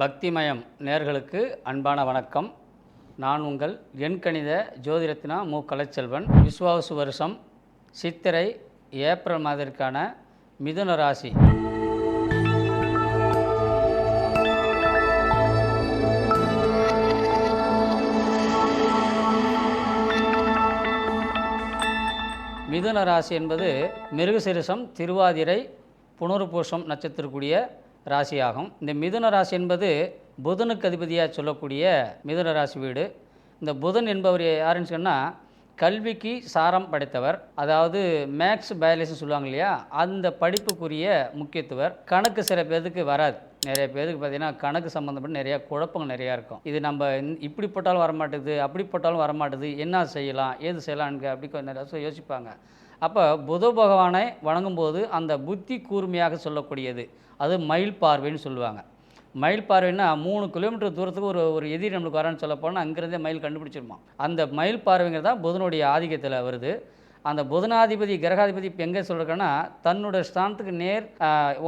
பக்திமயம் நேர்களுக்கு அன்பான வணக்கம். நான் உங்கள் எண்கணித ஜோதிரத்னா மு. கலைச்செல்வன். விஸ்வாசு வருஷம் சித்திரை ஏப்ரல் மாதத்திற்கான மிதுன ராசி. மிதுன ராசி என்பது மிருகசிரிசம் திருவாதிரை புனர்பூசம் நட்சத்திரக்கூடிய ராசியாகும். இந்த மிதுன ராசி என்பது புதனுக்கு அதிபதியாக சொல்லக்கூடிய மிதுன ராசி வீடு. இந்த புதன் என்பவர் யாருன்னு சொன்னால் கல்விக்கு சாரம் படைத்தவர். அதாவது மேக்ஸ் பயாலஜின்னு சொல்லுவாங்க இல்லையா? அந்த படிப்புக்குரிய முக்கியத்துவர். கணக்கு சில பேருக்கு வராது. நிறைய பேருக்கு பார்த்தீங்கன்னா கணக்கு சம்மந்தப்பட்ட நிறையா குழப்பங்கள் நிறையா இருக்கும். இது நம்ம இப்படி போட்டாலும் வரமாட்டேது அப்படி போட்டாலும் வரமாட்டேது என்ன செய்யலாம் ஏது செய்யலான்னு அப்படி கொஞ்சம் நிறைய யோசிப்பாங்க. அப்போ புத பகவானை வணங்கும்போது அந்த புத்தி கூர்மையாக சொல்லக்கூடியது. அது மயில் பார்வைன்னு சொல்லுவாங்க. மயில் பார்வைன்னா மூணு கிலோமீட்டர் தூரத்துக்கு ஒரு ஒரு எதிரி நம்மளுக்கு வரான்னு சொல்ல போனால் அங்கேருந்தே மயில் கண்டுபிடிச்சிருமா அந்த மயில் பார்வைங்கிறது தான் புதனுடைய ஆதிக்கத்தில் வருது. அந்த புதனாதிபதி கிரகாதிபதி இப்போ எங்கே சொல்கிறேன்னா தன்னுடைய ஸ்தானத்துக்கு நேர்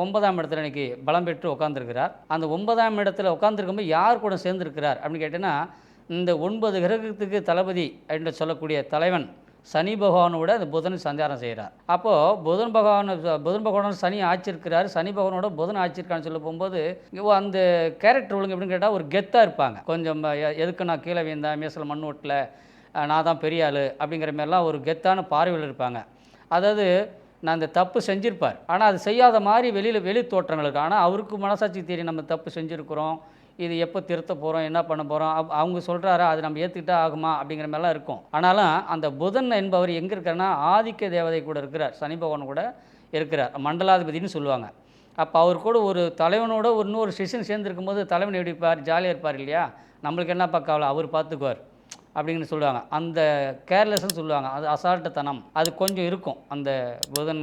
ஒன்பதாம் இடத்துல இன்னைக்கு பலம் பெற்று உட்காந்துருக்கிறார் அந்த ஒன்பதாம் இடத்துல உட்காந்துருக்கும்போது யார் கூட சேர்ந்துருக்கிறார் அப்படின்னு கேட்டேன்னா இந்த ஒன்பது கிரகத்துக்கு தளபதி என்று சொல்லக்கூடிய தலைவன் சனி பகவானோட அந்த புதன் சஞ்சாரம் செய்கிறார். அப்போது புதன் பகவான் புதன் பகவானோட சனி ஆச்சிருக்கிறார். சனி பகவானோட புதன் ஆச்சிருக்கான்னு சொல்ல போகும்போது அந்த கேரக்டர் ஒழுங்கு எப்படின்னு கேட்டால் ஒரு கெத்தாக இருப்பாங்க. கொஞ்சம் எ- எதுக்கு நான் கீழே வீழ்ந்தேன் மேசில் மண் ஓட்டில் நான் தான் பெரிய ஆள் அப்படிங்கிற மாதிரிலாம் ஒரு கெத்தான பார்வையில் இருப்பாங்க. அதாவது நான் அந்த தப்பு செஞ்சுருப்பார். ஆனால் அது செய்யாத மாதிரி வெளியில் வெளி தோற்றங்கள் இருக்குது ஆனால் அவருக்கு மனசாட்சி தெரியும் நம்ம தப்பு செஞ்சுருக்குறோம். இது எப்போ திருத்த போகிறோம் என்ன பண்ண போகிறோம் அவங்க சொல்கிறாரா அது நம்ம ஏற்றுக்கிட்டா ஆகுமா அப்படிங்கிற மாதிரிலாம் இருக்கும். ஆனாலும் அந்த புதன் என்பவர் எங்கே இருக்காருன்னா ஆதிக்க தேவதை கூட இருக்கிறார் சனி பகவான் கூட இருக்கிறார் மண்டலாதிபதினு சொல்லுவாங்க. அப்போ அவர் கூட ஒரு தலைவனோட ஒரு இன்னொரு சிஷன் சேர்ந்துருக்கும் போது தலைவன் எப்படி இருப்பார் ஜாலியாக இருப்பார் இல்லையா? நம்மளுக்கு என்னப்பா கவலை அவர் பார்த்துக்குவார் அப்படின்னு சொல்லுவாங்க. அந்த கேர்லெஸ்ன்னு சொல்லுவாங்க. அது அசால்ட்டுத்தனம். அது கொஞ்சம் இருக்கும் அந்த புதன்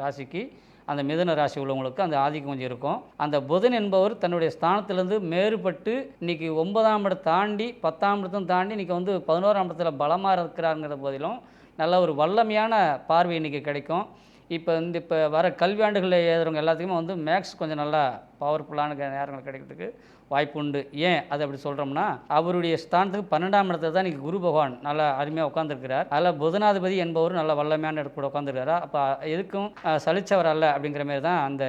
ராசிக்கு. அந்த மிதுன ராசி உள்ளவங்களுக்கு அந்த ஆதிக்கம் கொஞ்சம் இருக்கும். அந்த புதன் என்பவர் தன்னுடைய ஸ்தானத்திலேருந்து மேறுபட்டு இன்னைக்கு ஒன்பதாம் இடம் தாண்டி பத்தாம் இடத்தையும் தாண்டி இன்றைக்கி வந்து பதினோராம் இடத்துல பலமாக இருக்கிறாருங்கிற போதிலும் நல்ல ஒரு வல்லமையான பார்வை இன்றைக்கி கிடைக்கும். இப்போ வந்து இப்போ வர கல்வியாண்டுகளில் எழுதுறவங்க எல்லாத்துக்குமே வந்து மேக்ஸ் கொஞ்சம் நல்லா பவர்ஃபுல்லான க- நேரங்கள் கிடைக்கிறதுக்கு வாய்ப்பு உண்டு. ஏன் அது அப்படி சொல்கிறோம்னா அவருடைய ஸ்தானத்துக்கு பன்னெண்டாம் இடத்துல தான் இன்றைக்கி குரு பகவான் நல்லா அருமையாக உட்காந்துருக்கிறார் அதில் புதனாதிபதி என்பவர் நல்ல வல்லமையான இடத்துல கூட உட்காந்துருக்காரு அப்போ எதுக்கும் சலிச்சவர் அல்ல அப்படிங்கிற மாதிரி தான் அந்த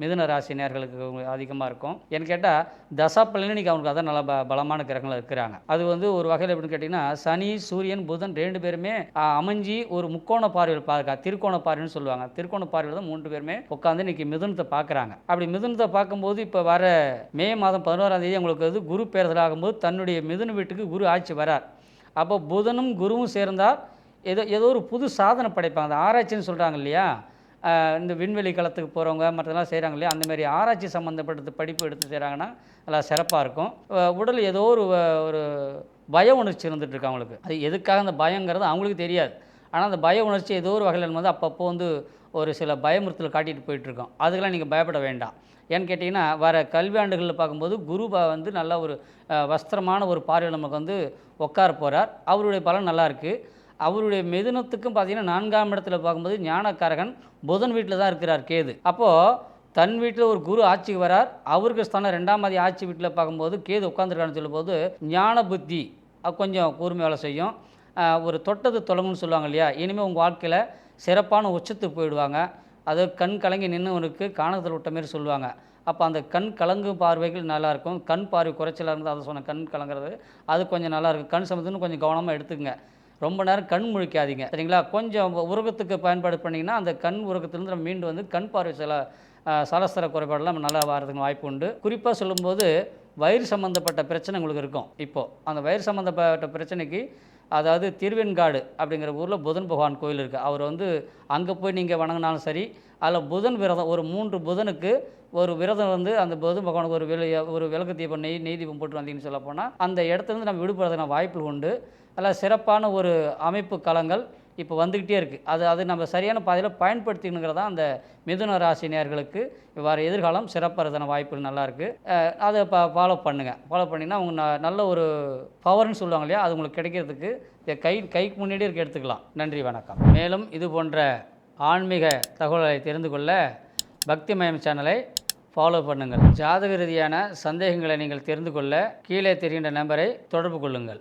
மிதுன ராசி நேர்களுக்கு அதிகமாக இருக்கும். ஏன்னு கேட்டால் தசாப்பலன்னு இன்றைக்கி அவனுக்கு அதான் நல்ல ப பலமான கிரகங்கள் இருக்கிறாங்க. அது வந்து ஒரு வகையில் எப்படின்னு கேட்டிங்கன்னா சனி சூரியன் புதன் ரெண்டு பேருமே அமைஞ்சி ஒரு முக்கோண பார்வையில் பார்க்க திருக்கோண பார்வைன்னு சொல்லுவாங்க. திருக்கோண பார்வையில் தான் மூன்று பேருமே உட்காந்து இன்றைக்கி மிதுனத்தை பார்க்குறாங்க. அப்படி மிதுனத்தை பார்க்கும்போது இப்போ வர மே மாதம் பதினோராம் தேதி அவங்களுக்கு வந்து குரு பேரதல் ஆகும்போது தன்னுடைய மிதுன வீட்டுக்கு குரு ஆட்சி வரார். அப்போ புதனும் குருவும் சேர்ந்தால் ஏதோ ஏதோ ஒரு புது சாதனை படைப்பாங்க. அந்த ஆராய்ச்சின்னு சொல்கிறாங்க இல்லையா? இந்த விண்வெளி களத்துக்கு போகிறவங்க மற்றதெல்லாம் செய்கிறாங்க இல்லையா? அந்தமாரி ஆராய்ச்சி சம்மந்தப்பட்ட படிப்பு எடுத்து செய்கிறாங்கன்னா நல்லா சிறப்பாக இருக்கும். உடல் ஏதோ ஒரு ஒரு பய உணர்ச்சி இருந்துகிட்ருக்கு அவங்களுக்கு. அது எதுக்காக அந்த பயங்கிறது அவங்களுக்கு தெரியாது. ஆனால் அந்த பய உணர்ச்சி ஏதோ ஒரு வகையில் வந்து அப்பப்போ வந்து ஒரு சில பயமுறுத்தல் காட்டிட்டு போயிட்டுருக்கோம் அதுக்கெல்லாம் நீங்கள் பயப்பட வேண்டாம். ஏன்னு கேட்டிங்கன்னா வர கல்வியாண்டுகளில் பார்க்கும்போது குருபா வந்து நல்ல ஒரு வஸ்திரமான ஒரு பார்வையில் நமக்கு வந்து உட்கார போகிறார் அவருடைய பலன் நல்லாயிருக்கு அவருடைய மிதுனத்துக்கும் பார்த்தீங்கன்னா நான்காம் இடத்துல பார்க்கும்போது ஞானக்காரகன் புதன் வீட்டில் தான் இருக்கிறார் கேது. அப்போது தன் வீட்டில் ஒரு குரு ஆட்சிக்கு வரார். அவருக்கு ஸ்தானம் ரெண்டாம் மாதிரி ஆட்சி வீட்டில் பார்க்கும்போது கேது உட்காந்துருக்கான்னு சொல்லும்போது ஞான புத்தி கொஞ்சம் கூர்மை வேலை செய்யும். ஒரு தொட்டது தொடங்கும்னு சொல்லுவாங்க இல்லையா? இனிமேல் உங்கள் வாழ்க்கையில் சிறப்பான உச்சத்துக்கு போயிடுவாங்க. அது கண் கலங்கி நின்றவனுக்கு காணத்தில் விட்ட மாதிரி சொல்லுவாங்க. அப்போ அந்த கண் கலங்கும் பார்வைகள் நல்லாயிருக்கும். கண் பார்வை குறைச்சலாக இருந்தால் அதை சொன்ன கண் கலங்குறது அது கொஞ்சம் நல்லாயிருக்கும். கண் சம்மந்தம்னு கொஞ்சம் கவனமாக எடுத்துக்கங்க. ரொம்ப நேரம் கண் முழிக்காதீங்க. சரிங்களா? கொஞ்சம் உருகத்துக்கு பயன்பாடு பண்ணிங்கன்னா அந்த கண் உருகத்துலேருந்து நம்ம மீண்டு வந்து கண் பார்வை சில சலஸ்தர குறைபாடெல்லாம் நல்லா வரதுக்கு வாய்ப்பு உண்டு. குறிப்பாக சொல்லும்போது வயிறு சம்மந்தப்பட்ட பிரச்சனை உங்களுக்கு இருக்கும். இப்போது அந்த வயிறு சம்மந்தப்பட்ட பிரச்சனைக்கு அதாவது திருவெண்காடு அப்படிங்கிற ஊரில் புதன் பகவான் கோயில் இருக்குது அவர் வந்து அங்கே போய் நீங்கள் வணங்கினாலும் சரி அதில் புதன் விரதம் ஒரு மூன்று புதனுக்கு ஒரு விரதம் வந்து அந்த புதன் பகவானுக்கு ஒரு விலை ஒரு விளக்கு தீபம் நெய் நெய் தீபம் போட்டு வந்தீங்கன்னு சொல்ல போனால் அந்த இடத்துலேருந்து நம்ம விடுபடுறதுக்கான வாய்ப்புகள் உண்டு. நல்லா சிறப்பான ஒரு அமைப்பு களங்கள் இப்போ வந்துக்கிட்டே இருக்குது அது அது நம்ம சரியான பாதையில் பயன்படுத்திக்கணுங்கிறதா அந்த மிதுன ராசி நேர்களுக்கு இவ்வாறு எதிர்காலம் சிறப்பறதான வாய்ப்புகள் நல்லாயிருக்கு அதை ப ஃபாலோ பண்ணுங்கள் ஃபாலோ பண்ணிங்கன்னா அவங்க நல்ல ஒரு பவர்னு சொல்லுவாங்க இல்லையா? அது உங்களுக்கு கிடைக்கிறதுக்கு கை கைக்கு முன்னாடி இருக்க எடுத்துக்கலாம். நன்றி வணக்கம். மேலும் இது போன்ற ஆன்மீக தகவல்களை தெரிந்து கொள்ள பக்திமயம் சேனலை ஃபாலோ பண்ணுங்கள். ஜாதக ரீதியான சந்தேகங்களை நீங்கள் தெரிந்து கொள்ள கீழே தெரிகின்ற நம்பரை தொடர்பு கொள்ளுங்கள்.